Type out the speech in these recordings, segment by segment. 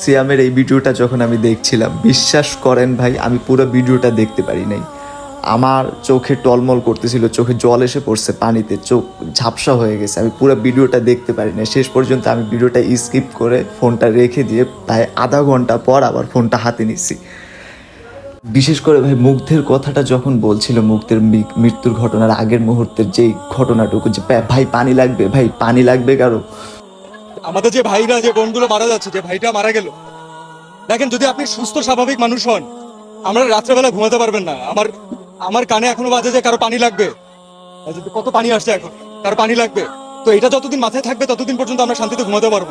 সিয়ামের এই ভিডিওটা যখন আমি দেখছিলাম বিশ্বাস করেন ভাই আমি পুরো ভিডিওটা দেখতে পারি নাই। আমার চোখে টলমল করতেছিল চোখে জল এসে পড়ছে পানিতে চোখ ঝাপসা হয়ে গেছে। আমি পুরো ভিডিওটা দেখতে পারি না শেষ পর্যন্ত আমি ভিডিওটা স্কিপ করে ফোনটা রেখে দিয়ে প্রায় আধা ঘণ্টা পর আবার ফোনটা হাতে নিছি। বিশেষ করে ভাই মুগ্ধের কথাটা যখন বলছিল মুগ্ধের মৃত্যুর ঘটনার আগের মুহূর্তের যেই ঘটনাটুকু যে "ভাই, ভাই পানি লাগবে ভাই পানি লাগবে কারও? আমাদের যে ভাইরা যে বোনগুলো মারা যাচ্ছে যে ভাইটা মারা গেল। দেখেন যদি আপনি সুস্থ স্বাভাবিক মানুষ হন আমরা রাত্রেবেলা ঘুমাতে পারবেন না। আমার আমার কানে এখনও বাজে যে কারও পানি লাগবে। এই কত পানি আসছে এখন কারও পানি লাগবে। তো এটা যতদিন মাথায় থাকবে ততদিন পর্যন্ত আমরা শান্তিতে ঘুমাতে পারব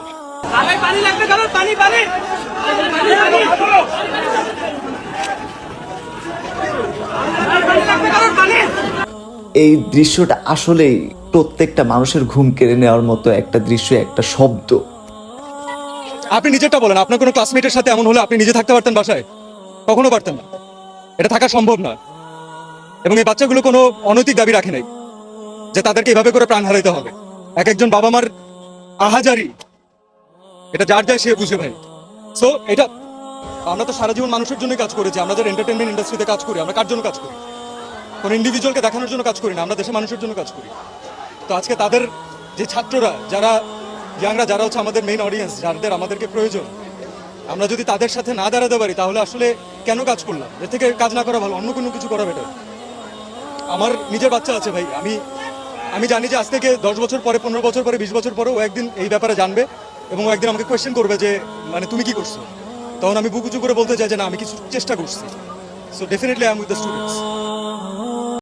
পানি লাগবে পানি পানি। এই দৃশ্যটা আসলেই প্রত্যেকটা মানুষের ঘুম কেড়ে নেওয়ার মতো একটা দৃশ্য, একটা শব্দ। আপনি নিজেরটা বলেন, আপনার কোনো ক্লাসমেটের সাথে এমন হলে আপনি নিজে থাকতে পারতেন বাসায়? কখনো পারতেন না। এটা থাকা সম্ভব না এবং এই বাচ্চাগুলো কোনো অনৈতিক দাবি রাখে নাই, যে তাদেরকে এভাবে করে প্রাণ হারাইতে হবে। এক একজন বাবা মার আহাজারি, এটা যার যায় সে বুঝে ভাই। সো এটা আমরা তো সারা জীবন মানুষের জন্য কাজ করেছি, আমরা যারা এন্টারটেনমেন্ট ইন্ডাস্ট্রিতে কাজ করি, আমরা কার জন্য কাজ করি? কোন ইন্ডিভিজুয়ালকে দেখানোর জন্য কাজ করি না, আমরা দেশের মানুষের জন্য কাজ করি। তো আজকে তাদের যে ছাত্ররা, যারা ইয়াংরা, যারা হচ্ছে আমাদের মেইন অডিয়েন্স যাদের আমাদেরকে প্রয়োজন, আমরা যদি তাদের সাথে না দাঁড়াতে পারি, তাহলে আসলে কেন কাজ করলাম? এর থেকে কাজ না করা ভালো, অন্য কোনো কিছু করা বেটার আমার নিজের বাচ্চা আছে ভাই, আমি আমি জানি যে আজ থেকে দশ বছর পরে, পনেরো বছর পরে, বিশ বছর পরে ও একদিন এই ব্যাপারে জানবে এবং একদিন আমাকে কোয়েশ্চেন করবে যে মানে তুমি কি করছ? তখন আমি বুক উঁচু করে বলতে চাই যে, না, আমি কিছু চেষ্টা করছি। So definitely I am with the students